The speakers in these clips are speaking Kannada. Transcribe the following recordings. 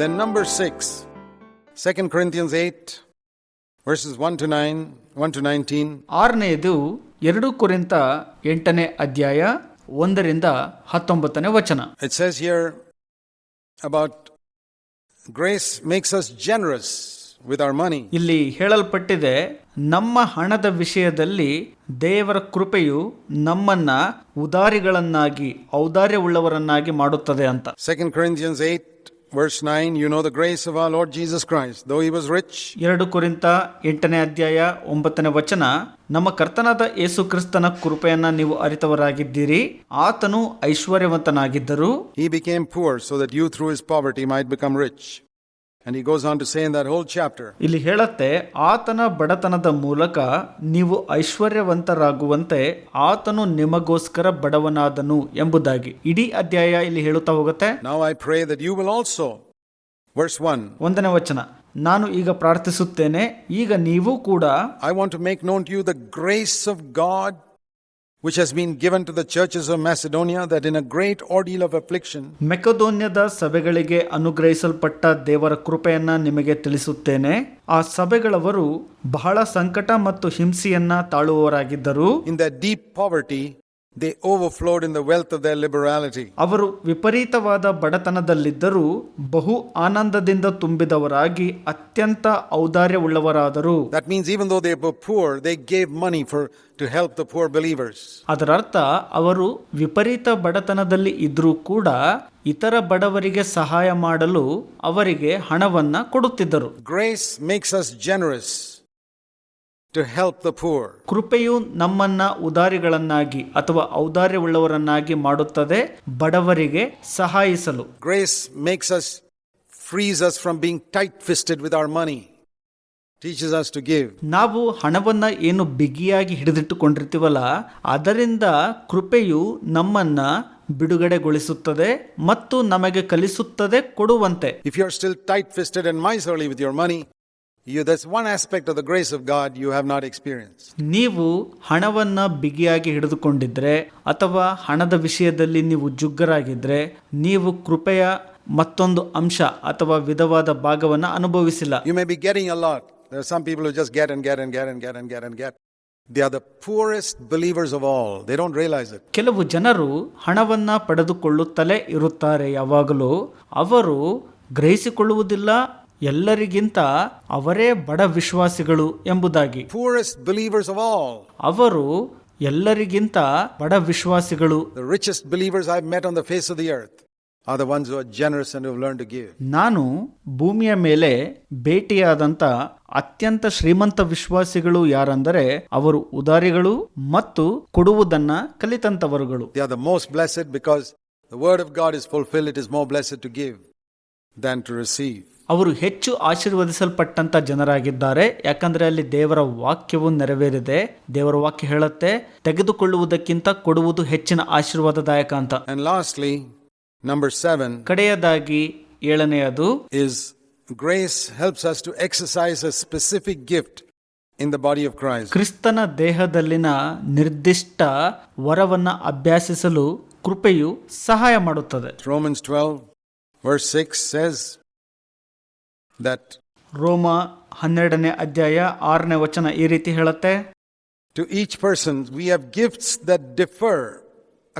Then, number six, 2 Corinthians 8, verses 1 to 9, 1 to 19. ಆರನೆಯದು ಎರಡು ಕುರಿತ ಎಂಟನೇ ಅಧ್ಯಾಯ ಒಂದರಿಂದ ಹತ್ತೊಂಬತ್ತನೇ ವಚನ. It says here about grace makes us generous with our money ಇಲ್ಲಿ ಹೇಳಲ್ಪಟ್ಟಿದೆ ನಮ್ಮ ಹಣದ ವಿಷಯದಲ್ಲಿ ದೇವರ ಕೃಪೆಯು ನಮ್ಮನ್ನ ಉದಾರಿಗಳನ್ನಾಗಿ ಔದಾರ್ಯವುಳ್ಳವರನ್ನಾಗಿ ಮಾಡುತ್ತದೆ ಅಂತ. 2 Corinthians 8, verse 9, you know the grace of our Lord Jesus Christ. Though he was rich, ಎರಡು ಕುರಿತ ಎಂಟನೇ ಅಧ್ಯಾಯ ಒಂಬತ್ತನೇ ವಚನ ನಮ್ಮ ಕರ್ತನಾದ ಯೇಸು ಕ್ರಿಸ್ತನ ಕೃಪೆಯನ್ನ ನೀವು ಅರಿತವರಾಗಿದ್ದೀರಿ ಆತನು ಐಶ್ವರ್ಯವಂತನಾಗಿದ್ದರು he became poor so that you through his poverty might become rich. ಇಲ್ಲಿ ಹೇಳತ್ತೆ ಆತನ ಬಡತನದ ಮೂಲಕ ನೀವು ಐಶ್ವರ್ಯವಂತರಾಗುವಂತೆ ಆತನು ನಿಮಗೋಸ್ಕರ ಬಡವನಾದನು ಎಂಬುದಾಗಿ. ಇಡೀ ಅಧ್ಯಾಯ ಇಲ್ಲಿ ಹೇಳುತ್ತಾ ಹೋಗುತ್ತೆ. Now I pray that you will also, verse 1, ಒಂದನೇ ವಚನ. ನಾನು ಈಗ ಪ್ರಾರ್ಥಿಸುತ್ತೇನೆ ಈಗ ನೀವು ಕೂಡ I want to make known you the grace of God God which has been given to the churches of Macedonia, that in a great ordeal of affliction, ಮೆಕದೋನ್ಯದ ಸಭೆಗಳಿಗೆ ಅನುಗ್ರಹಿಸಲ್ಪಟ್ಟ ದೇವರ ಕೃಪೆಯನ್ನ ನಿಮಗೆ ತಿಳಿಸುತ್ತೇನೆ ಆ ಸಭೆಗಳವರು ಬಹಳ ಸಂಕಟ ಮತ್ತು ಹಿಂಸೆಯನ್ನ ತಾಳುವವರಾಗಿದ್ದರು in the deep poverty, they overflowed in the wealth of the liberality ಅವರು ವಿಪರೀತವಾದ ಬಡತನದಲ್ಲಿದ್ದರೂ ಬಹು ಆನಂದದಿಂದ ತುಂಬಿದವರಾಗಿ ಅತ್ಯಂತ ಔದಾರ್ಯವುಳ್ಳವರಾದರು. That means even though they were poor, gave money for to help the the poor believers. ಅದರರ್ಥ ಅವರು ವಿಪರೀತ ಬಡತನದಲ್ಲಿ ಇದ್ರೂ ಕೂಡ ಇತರ ಬಡವರಿಗೆ ಸಹಾಯ ಮಾಡಲು ಅವರಿಗೆ ಹಣವನ್ನ ಕೊಡುತ್ತಿದ್ದರು. Grace makes us generous. To help the poor. ಕೃಪೆಯು ನಮ್ಮನ್ನ ಉದಾರಿಗಳನ್ನಾಗಿ ಅಥವಾ ಔದಾರ್ಯವುಳ್ಳವರನ್ನಾಗಿ ಮಾಡುತ್ತದೆ ಬಡವರಿಗೆ ಸಹಾಯಿಸಲು Grace makes us frees us from being tight-fisted with our money. Teaches us to give. ನಾವು ಹಣವನ್ನ ಏನು ಬಿಗಿಯಾಗಿ ಹಿಡಿದಿಟ್ಟುಕೊಂಡಿರ್ತೀವಲ್ಲ ಅದರಿಂದ ಕೃಪೆಯು ನಮ್ಮನ್ನ ಬಿಡುಗಡೆಗೊಳಿಸುತ್ತದೆ ಮತ್ತು ನಮಗೆ ಕಲಿಸುತ್ತದೆ ಕೊಡುವಂತೆ If still still tight-fisted and miserly with your money, you that's one aspect of the grace of God you have not experience ನೀವು ಹಣವನ್ನ ಬಿಗಿಯಾಗಿ ಹಿಡಿದುಕೊಂಡಿದ್ರೆ ಅಥವಾ ಹಣದ ವಿಷಯದಲ್ಲಿ ನೀವು ಜುಗ್ಗರಾಗಿದ್ರೆ ನೀವು ಕೃಪೆಯ ಮತ್ತೊಂದು ಅಂಶ ಅಥವಾ ವಿಧವಾದ ಭಾಗವನ್ನು ಅನುಭವಿಸಿಲ್ಲ. You may be garnering a lot there some people who just garner garner and garner garner garner they are the poorest believers of all they don't realise it ಕೆಲವು ಜನರು ಹಣವನ್ನ ಪಡೆದುಕೊಳ್ಳುತ್ತಲೇ ಇರುತ್ತಾರೆ ಯಾವಾಗಲೂ. ಅವರು ಗ್ರಹಿಸಿಕೊಳ್ಳುವುದಿಲ್ಲ ಎಲ್ಲರಿಗಿಂತ ಅವರೇ ಬಡ ವಿಶ್ವಾಸಿಗಳು ಎಂಬುದಾಗಿ. ಬಿಲೀವರ್ಸ್ ಅವರು ಎಲ್ಲರಿಗಿಂತ ಬಡ ವಿಶ್ವಾಸಿಗಳು. Richest believers I met on the face of the earth ನಾನು ಭೂಮಿಯ ಮೇಲೆ ಭೇಟಿಯಾದಂಥ ಅತ್ಯಂತ ಶ್ರೀಮಂತ ವಿಶ್ವಾಸಿಗಳು ಯಾರಂದರೆ ಅವರು ಉದಾರಿಗಳು ಮತ್ತು ಕೊಡುವುದನ್ನ ಕಲಿತಂತವರುಗಳು. Most blessed because the word of God is fulfil it is more blessed to give than to receive ಅವರು ಹೆಚ್ಚು ಆಶೀರ್ವದಿಸಲ್ಪಟ್ಟಂಥ ಜನರಾಗಿದ್ದಾರೆ. ಯಾಕಂದರೆ ಅಲ್ಲಿ ದೇವರ ವಾಕ್ಯವು ನೆರವೇರಿದೆ. ದೇವರ ವಾಕ್ಯ ಹೇಳುತ್ತೆ ತೆಗೆದುಕೊಳ್ಳುವುದಕ್ಕಿಂತ ಕೊಡುವುದು ಹೆಚ್ಚಿನ ಆಶೀರ್ವಾದದಾಯಕ ಅಂತ. ಲಾಸ್ಟ್ಲಿ ನಂಬರ್ ಸೆವೆನ್ ಕಡೆಯದಾಗಿ ಏಳನೆಯದು is grace helps us to exercise a specific gift in the body of Christ. ಕ್ರಿಸ್ತನ ದೇಹದಲ್ಲಿನ ನಿರ್ದಿಷ್ಟ ವರವನ್ನ ಅಭ್ಯಾಸಿಸಲು ಕೃಪೆಯು ಸಹಾಯ ಮಾಡುತ್ತದೆ. Romans 12, verse 6 says that ರೋಮ ಹನ್ನೆರಡನೇ ಅಧ್ಯಾಯ ಆರನೇ ವಚನ ಈ ರೀತಿ ಹೇಳುತ್ತೆ to each person we have gifts that differ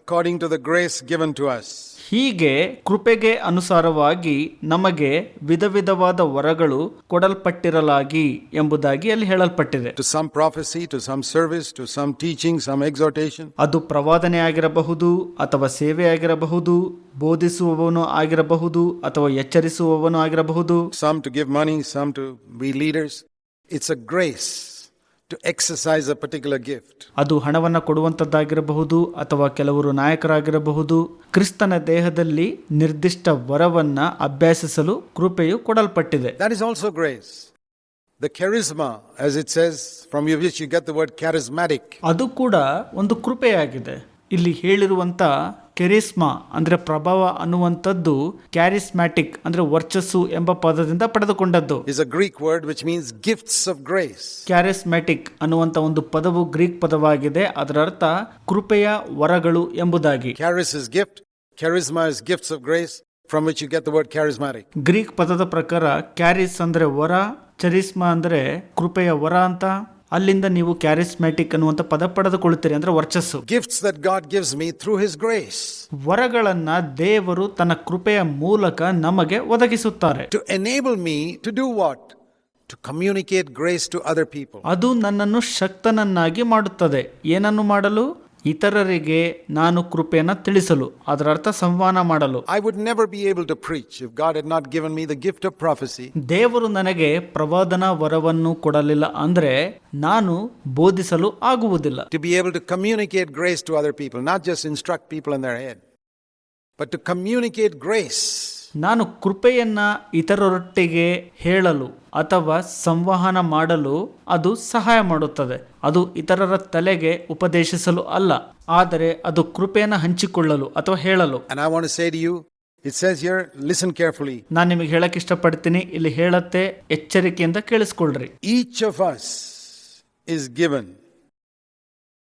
According to the grace given to us ಹೀಗೆ ಕೃಪೆಗೆ ಅನುಸಾರವಾಗಿ ನಮಗೆ ವಿಧ ವಿಧವಾದ ವರಗಳು ಕೊಡಲ್ಪಟ್ಟಿರಲಾಗಿ ಎಂಬುದಾಗಿ ಅಲ್ಲಿ ಹೇಳಲ್ಪಟ್ಟಿದೆ. To some prophecy to some service to some teaching some exhortation ಅದು ಪ್ರವಾದನೆ ಆಗಿರಬಹುದು ಅಥವಾ ಸೇವೆ ಆಗಿರಬಹುದು ಬೋಧಿಸುವವನು ಆಗಿರಬಹುದು ಅಥವಾ ಎಚ್ಚರಿಸುವವನು ಆಗಿರಬಹುದು. Some to give money some to be leaders it's a grace ಅದು ಹಣವನ್ನು ಕೊಡುವಂಥದ್ದಾಗಿರಬಹುದು ಅಥವಾ ಕೆಲವರು ನಾಯಕರಾಗಿರಬಹುದು ಕ್ರಿಸ್ತನ ದೇಹದಲ್ಲಿ ನಿರ್ದಿಷ್ಟ ವರವನ್ನ ಅಭ್ಯಾಸಿಸಲು ಕೃಪೆಯು ಕೊಡಲ್ಪಟ್ಟಿದೆ That is also grace. The charisma, as it says, from which you get the word charismatic. ಅದು ಕೂಡ ಒಂದು ಕೃಪೆಯಾಗಿದೆ ಇಲ್ಲಿ ಹೇಳಿರುವಂತ ಕೆರಿಸ್ಮಾ ಅಂದ್ರೆ ಪ್ರಭಾವ ಅನ್ನುವಂಥದ್ದು ಕ್ಯಾರಿಸ್ಮ್ಯಾಟಿಕ್ ಅಂದ್ರೆ ವರ್ಚಸ್ಸು ಎಂಬ ಪದದಿಂದ ಪಡೆದುಕೊಂಡದ್ದು is a Greek word which means gifts of grace. Charismatic ಅನ್ನುವಂತ ಒಂದು ಪದವು ಗ್ರೀಕ್ ಪದವಾಗಿದೆ ಅದರ ಅರ್ಥ ಕೃಪೆಯ ವರಗಳು ಎಂಬುದಾಗಿ charis is gift charisma is gifts of grace. from which you get the word charismatic. Greek ಪದದ ಪ್ರಕಾರ ಕ್ಯಾರಿಸ್ ಅಂದ್ರೆ ವರ ಚರಿಸ್ಮಾ ಅಂದ್ರೆ ಕೃಪೆಯ ವರ ಅಂತ ಅಲ್ಲಿಂದ ನೀವು ಕ್ಯಾರಿಸ್ಮ್ಯಾಟಿಕ್ ಅನ್ನುವಂಥ ಪದ ಪಡೆದುಕೊಳ್ಳುತ್ತೀರಿ ಅಂದ್ರೆ ವರ್ಚಸ್ಸು. Gifts that God gives me through his grace ವರಗಳನ್ನ ದೇವರು ತನ್ನ ಕೃಪೆಯ ಮೂಲಕ ನಮಗೆ ಒದಗಿಸುತ್ತಾರೆ. To enable me to do what To communicate grace to other people. ಅದು ನನ್ನನ್ನು ಶಕ್ತನನ್ನಾಗಿ ಮಾಡುತ್ತದೆ. ಏನನ್ನು ಮಾಡಲು? ಇತರರಿಗೆ ನಾನು ಕೃಪೆಯನ್ನು ತಿಳಿಸಲು ಅದರ ಅರ್ಥ ಸಂವಹನ ಮಾಡಲು. I would never be able to preach if God had not given me the gift of prophecy ದೇವರು ನನಗೆ ಪ್ರವಾದನ ವರವನ್ನು ಕೊಡಲಿಲ್ಲ ಅಂದ್ರೆ ನಾನು ಬೋಧಿಸಲು ಆಗುವುದಿಲ್ಲ. To be able to communicate grace to other people not just instruct people in their head but to communicate grace ನಾನು ಕೃಪೆಯನ್ನ ಇತರರೊಟ್ಟಿಗೆ ಹೇಳಲು ಅಥವಾ ಸಂವಹನ ಮಾಡಲು ಅದು ಸಹಾಯ ಮಾಡುತ್ತದೆ. ಅದು ಇತರರ ತಲೆಗೆ ಉಪದೇಶಿಸಲು ಅಲ್ಲ ಆದರೆ ಅದು ಕೃಪೆಯನ್ನು ಹಂಚಿಕೊಳ್ಳಲು ಅಥವಾ ಹೇಳಲು. It says here, listen carefully. ನಾನು ನಿಮಗೆ ಹೇಳಕ್ ಇಷ್ಟಪಡ್ತೀನಿ ಇಲ್ಲಿ ಹೇಳತ್ತೆ ಎಚ್ಚರಿಕೆಯಿಂದ ಕೇಳಿಸ್ಕೊಳ್ರಿ. Each of us is given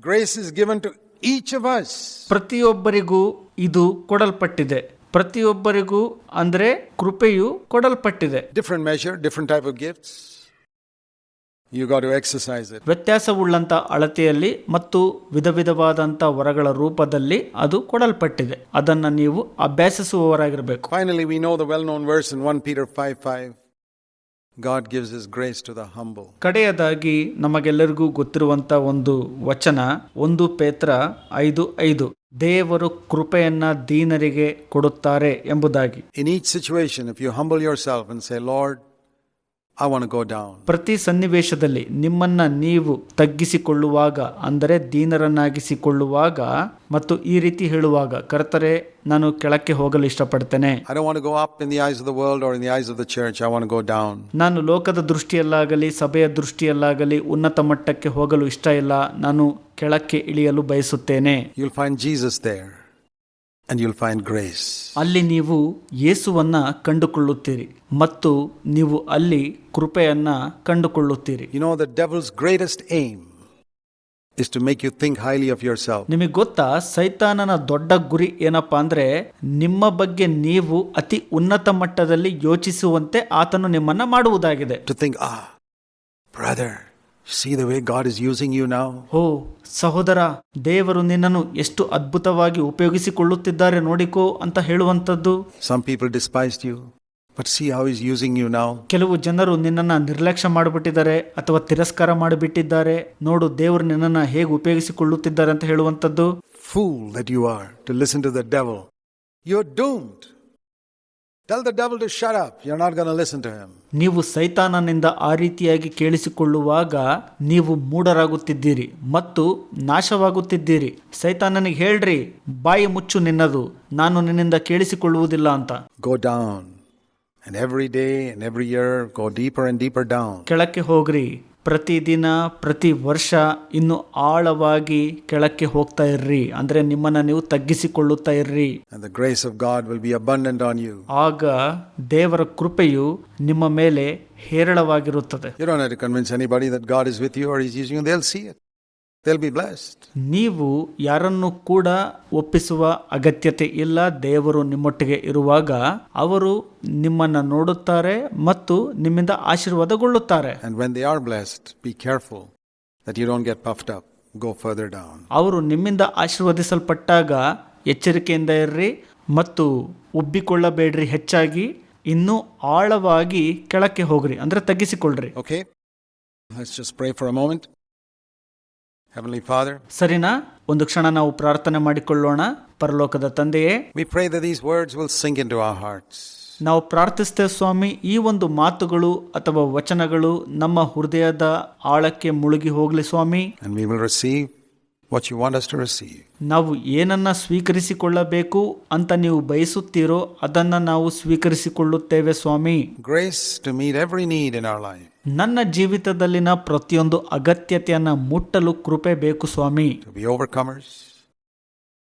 grace is given to each of us ಪ್ರತಿಯೊಬ್ಬರಿಗೂ ಇದು ಕೊಡಲ್ಪಟ್ಟಿದೆ. ಪ್ರತಿಯೊಬ್ಬರಿಗೂ ಅಂದರೆ ಕೃಪೆಯು ಕೊಡಲ್ಪಟ್ಟಿದೆ. Different measure different type of gifts you got you ಅಳತೆಯಲ್ಲಿ ಮತ್ತು ವಿಧ ವಿಧವಾದಂಥ ವರಗಳ ರೂಪದಲ್ಲಿ ಅದು ಕೊಡಲ್ಪಟ್ಟಿದೆ. ಅದನ್ನ ನೀವು ಅಭ್ಯಾಸಿಸುವವರಾಗಿರಬೇಕು. Finally we know the well known verse in one period five five God gives his grace to the humble. ಕಡೆಯದಾಗಿ ನಮಗೆಲ್ಲರಿಗೂ ಗೊತ್ತಿರುವಂತ ಒಂದು ವಚನ ಒಂದು ಪೇತ್ರ ಐದು ಐದು. ದೇವರು ಕೃಪೆಯನ್ನ ದೀನರಿಗೆ ಕೊಡುತ್ತಾರೆ ಎಂಬುದಾಗಿ. In each situation if you humble yourself and say I want to go down, ಪ್ರತಿ ಸನ್ನಿವೇಶದಲ್ಲಿ ನಿಮ್ಮನ್ನ ನೀವು ತಗ್ಗಿಸಿಕೊಳ್ಳುವಾಗ ಅಂದರೆ ದೀನರನ್ನಾಗಿಸಿಕೊಳ್ಳುವಾಗ ಮತ್ತು ಈ ರೀತಿ ಹೇಳುವಾಗ ಕರ್ತರೆ ನಾನು ಕೆಳಕ್ಕೆ ಹೋಗಲು ಇಷ್ಟಪಡ್ತೇನೆ. ನಾನು ಲೋಕದ ದೃಷ್ಟಿಯಲ್ಲಾಗಲಿ ಸಭೆಯ ದೃಷ್ಟಿಯಲ್ಲಾಗಲಿ ಉನ್ನತ ಮಟ್ಟಕ್ಕೆ ಹೋಗಲು ಇಷ್ಟ ಇಲ್ಲ. ನಾನು ಕೆಳಕ್ಕೆ ಇಳಿಯಲು ಬಯಸುತ್ತೇನೆ You'll find Jesus there and you'll find grace. ಅಲ್ಲಿ ನೀವು ಯೇಸುವನ್ನ ಕಂಡುಕೊಳ್ಳುತ್ತೀರಿ ಮತ್ತು ನೀವು ಅಲ್ಲಿ ಕೃಪೆಯನ್ನ ಕಂಡುಕೊಳ್ಳುತ್ತೀರಿ You know, the devil's greatest aim is to make you think highly of yourself. ನಿಮಗೆ ಗೊತ್ತಾ ಸೈತಾನನ ದೊಡ್ಡ ಗುರಿ ಏನಪ್ಪಾ ಅಂದ್ರೆ ನಿಮ್ಮ ಬಗ್ಗೆ ನೀವು ಅತಿ ಉನ್ನತ ಮಟ್ಟದಲ್ಲಿ ಯೋಚಿಸುವಂತೆ ಆತನು ನಿಮ್ಮನ್ನ ಮಾಡುವುದಾಗಿದೆ To think, ah, brother, see the way God is using you now? ಓ ಸಹೋದರ ದೇವರು ನಿನ್ನನ್ನು ಎಷ್ಟು ಅದ್ಭುತವಾಗಿ ಉಪಯೋಗಿಸಿಕೊಳ್ಳುತ್ತಿದ್ದಾರೆ ನೋಡಿಕೋ ಅಂತ ಹೇಳುವಂಥದ್ದು Some people despised you, but see how He's using you now. ಕೆಲವು ಜನರು ನಿನ್ನನ್ನ ನಿರ್ಲಕ್ಷ್ಯ ಮಾಡಿಬಿಟ್ಟಿದ್ದಾರೆ ಅಥವಾ ತಿರಸ್ಕಾರ ಮಾಡಿಬಿಟ್ಟಿದ್ದಾರೆ ನೋಡು ದೇವರು ನಿನ್ನನ್ನ ಹೇಗೆ ಉಪಯೋಗಿಸಿಕೊಳ್ಳುತ್ತಿದ್ದಾರೆ ಅಂತ ಹೇಳುವಂಥದ್ದು Fool that you are to listen to the devil. You're doomed. Tell the devil to shut up. You're not going to listen to him. ನೀವು ಸೈತಾನನಿಂದ ಆ ರೀತಿಯಾಗಿ ಕೇಳಿಸಿಕೊಳ್ಳುವಾಗ ನೀವು ಮೂಡರಾಗುತ್ತಿದ್ದೀರಿ ಮತ್ತು ನಾಶವಾಗುತ್ತಿದ್ದೀರಿ ಸೈತಾನನಿಗೆ ಹೇಳ್ರಿ ಬಾಯಿ ಮುಚ್ಚು ನಿನ್ನದು ನಾನು ನಿನ್ನಿಂದ ಕೇಳಿಸಿಕೊಳ್ಳುವುದಿಲ್ಲ ಅಂತ Go down. And every day and every year, go deeper and deeper down. ಕೆಳಕ್ಕೆ ಹೋಗ್ರಿ ಪ್ರತಿದಿನ ಪ್ರತಿ ವರ್ಷ ಇನ್ನು ಆಳವಾಗಿ ಕೆಳಕ್ಕೆ ಹೋಗ್ತಾ ಇರ್ರಿ. ಅಂದ್ರೆ ನಿಮ್ಮನ್ನ ನೀವು ತಗ್ಗಿಸಿಕೊಳ್ಳುತ್ತಾ ಇರ್ರಿ. ಆಗ ದೇವರ ಕೃಪೆಯು ನಿಮ್ಮ ಮೇಲೆ ಹೇರಳವಾಗಿರುತ್ತದೆ. ದೇಲ್ ಬಿ ಬ್ಲಾಸ್ಟ್ ನೀವು ಯಾರನ್ನು ಕೂಡ ಒಪ್ಪಿಸುವ ಅಗತ್ಯತೆ ಇಲ್ಲ ದೇವರು ನಿಮ್ಮೊಟ್ಟಿಗೆ ಇರುವಾಗ ಅವರು ನಿಮ್ಮನ್ನು ನೋಡುತ್ತಾರೆ ಮತ್ತು ನಿಮ್ಮಿಂದ ಆಶೀರ್ವಾದಗೊಳ್ಳುತ್ತಾರೆ. ಅವರು ನಿಮ್ಮಿಂದ ಆಶೀರ್ವದಿಸಲ್ಪಟ್ಟಾಗ ಎಚ್ಚರಿಕೆಯಿಂದ ಇರ್ರಿ ಮತ್ತು ಒಬ್ಬಿಕೊಳ್ಳಬೇಡ್ರಿ ಹೆಚ್ಚಾಗಿ. ಇನ್ನೂ ಆಳವಾಗಿ ಕೆಳಕ್ಕೆ ಹೋಗಿರಿ ಅಂದ್ರೆ ತಗ್ಗಿಸಿಕೊಳ್ಳ್ರಿ okay Let's just pray for a moment. Heavenly Father, ಸರಿನಾ ಒಂದು ಕ್ಷಣ ನಾವು ಪ್ರಾರ್ಥನೆ ಮಾಡಿಕೊಳ್ಳೋಣ ಪರಲೋಕದ ತಂದೆಯೇ we pray that these words will sink into our hearts. ನಾವು ಪ್ರಾರ್ಥಿಸ್ತೇವೆ ಸ್ವಾಮಿ ಈ ಒಂದು ಮಾತುಗಳು ಅಥವಾ ವಚನಗಳು ನಮ್ಮ ಹೃದಯದ ಆಳಕ್ಕೆ ಮುಳುಗಿ ಹೋಗ್ಲಿ ಸ್ವಾಮಿ And we will receive what you want us to receive. ನಾವು ಏನನ್ನ ಸ್ವೀಕರಿಸಿಕೊಳ್ಳಬೇಕು ಅಂತ ನೀವು ಬಯಸುತ್ತೀರೋ ಅದನ್ನ ನಾವು ಸ್ವೀಕರಿಸಿಕೊಳ್ಳುತ್ತೇವೆ ಸ್ವಾಮಿ Grace to meet every need in our life. ನನ್ನ ಜೀವಿತದಲ್ಲಿನ ಪ್ರತಿಯೊಂದು ಅಗತ್ಯತೆಯನ್ನು ಮುಟ್ಟಲು ಕೃಪೆ ಬೇಕು ಸ್ವಾಮಿ.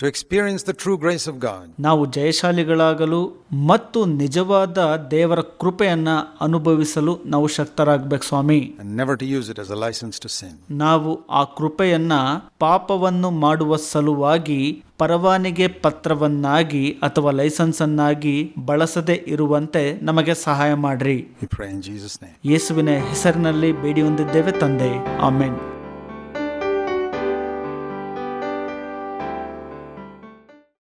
To experience the true experience the true grace of God. ನಾವು ಜಯಶಾಲಿಗಳಾಗಲು ಮತ್ತು ನಿಜವಾದ ದೇವರ ಕೃಪೆಯನ್ನು ಅನುಭವಿಸಲು ನಾವು ಶಕ್ತರಾಗಬೇಕು ಸ್ವಾಮಿ. Never never to use it as a license to sin. ನಾವು ಆ ಕೃಪೆಯನ್ನ ಪಾಪವನ್ನು ಮಾಡುವ ಸಲುವಾಗಿ ಪರವಾನಿಗೆ ಪತ್ರವನ್ನಾಗಿ ಅಥವಾ ಲೈಸೆನ್ಸ್ ಅನ್ನಾಗಿ ಬಳಸದೆ ಇರುವಂತೆ ನಮಗೆ ಸಹಾಯ ಮಾಡ್ರಿ. ಯೇಸುವಿನ ಹೆಸರಿನಲ್ಲಿ ಬೇಡಿ ಹೊಂದಿದ್ದೇವೆ ತಂದೆ. ಆಮೇನ್.